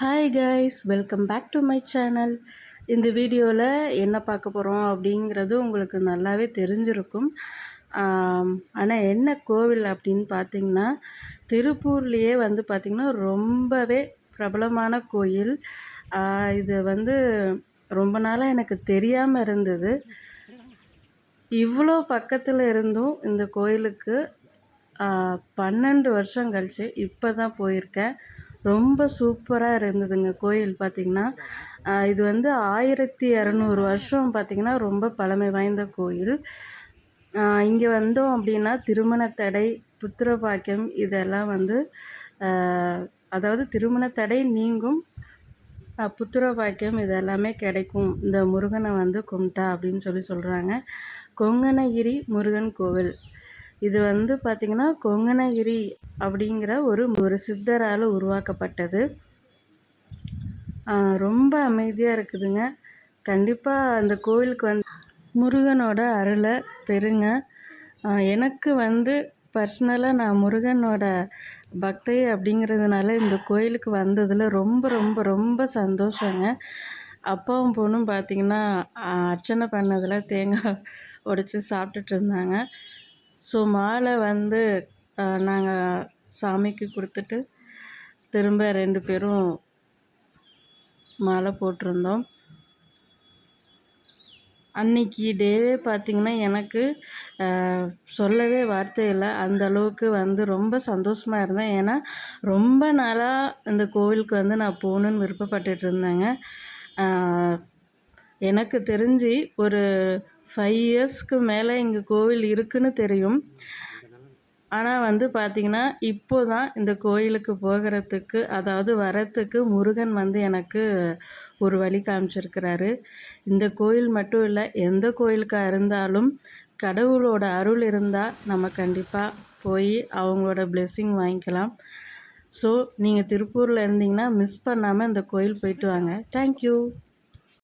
Hi guys welcome back to my channel இந்த வீடியோவில் என்ன பார்க்க போகிறோம் அப்படிங்கிறது உங்களுக்கு நல்லாவே தெரிஞ்சிருக்கும். ஆனால் என்ன கோவில் அப்படின்னு பார்த்தீங்கன்னா திருப்பூர்லேயே வந்து பார்த்திங்கன்னா ரொம்பவே பிரபலமான கோயில். இது வந்து ரொம்ப நாளாக எனக்கு தெரியாமல் இருந்தது. இவ்வளோ பக்கத்தில் இருந்தும் இந்த கோயிலுக்கு பன்னெண்டு வருஷம் கழிச்சு இப்போ தான் போயிருக்கேன். ரொம்ப சூப்பராக இருந்ததுங்க கோயில் பார்த்திங்கன்னா இது வந்து ஆயிரத்தி இரநூறு வருஷம் பார்த்திங்கன்னா ரொம்ப பழமை வாய்ந்த கோயில். இங்கே வந்தோம் அப்படின்னா திருமண தடை புத்திரபாக்கியம் இதெல்லாம் வந்து அதாவது திருமண தடை நீங்கும் புத்திரபாக்கியம் புத்திர பாக்கியம் இது எல்லாமே கிடைக்கும். இந்த முருகனை வந்து கும்பிட்டா அப்படின்னு சொல்லி சொல்கிறாங்க கொங்கணகிரி முருகன் கோவில். இது வந்து பார்த்திங்கன்னா கொங்கணகிரி அப்படிங்கிற ஒரு ஒரு சித்தரால் உருவாக்கப்பட்டது. ஆஹ் ரொம்ப அமைதியாக இருக்குதுங்க. கண்டிப்பாக அந்த கோவிலுக்கு வந்து முருகனோட அருளை பெறுங்க. ஆஹ் எனக்கு வந்து பர்சனலாக நான் முருகனோட பக்தை அப்படிங்கிறதுனால இந்த கோயிலுக்கு வந்ததில் ரொம்ப ரொம்ப ரொம்ப சந்தோஷங்க. அப்பாவும் பொண்ணும் பார்த்திங்கன்னா அர்ச்சனை பண்ணதில் தேங்காய் உடச்சி சாப்பிட்டுட்டு இருந்தாங்க. ஸோ மாலை வந்து நாங்கள் சாமிக்கு கொடுத்துட்டு திரும்ப ரெண்டு பேரும் மாலை போட்டிருந்தோம். அன்னைக்கு டேவே பார்த்திங்கன்னா எனக்கு சொல்லவே வார்த்தை இல்லை. அந்த அளவுக்கு வந்து ரொம்ப சந்தோஷமாக இருந்தேன். ஏன்னா ரொம்ப நாளாக இந்த கோவிலுக்கு வந்து நான் போகணுன்னு விருப்பப்பட்டுட்டு இருந்தேங்க. எனக்கு தெரிஞ்சு ஒரு ஃபைவ் இயர்ஸ்க்கு மேலே இங்கே கோவில் இருக்குதுன்னு தெரியும். ஆனால் வந்து பார்த்திங்கன்னா இப்போ தான் இந்த கோயிலுக்கு போகிறதுக்கு அதாவது வரத்துக்கு முருகன் வந்து எனக்கு ஒரு வழி காமிச்சிருக்கிறாரு. இந்த கோயில் மட்டும் இல்லை எந்த கோயிலுக்காக இருந்தாலும் கடவுளோட அருள் இருந்தால் நம்ம கண்டிப்பாக போய் அவங்களோட பிளெஸ்ஸிங் வாங்கிக்கலாம். ஸோ நீங்கள் திருப்பூரில் இருந்தீங்கன்னா மிஸ் பண்ணாமல் இந்த கோயில் போயிட்டு வாங்க. தேங்க்யூ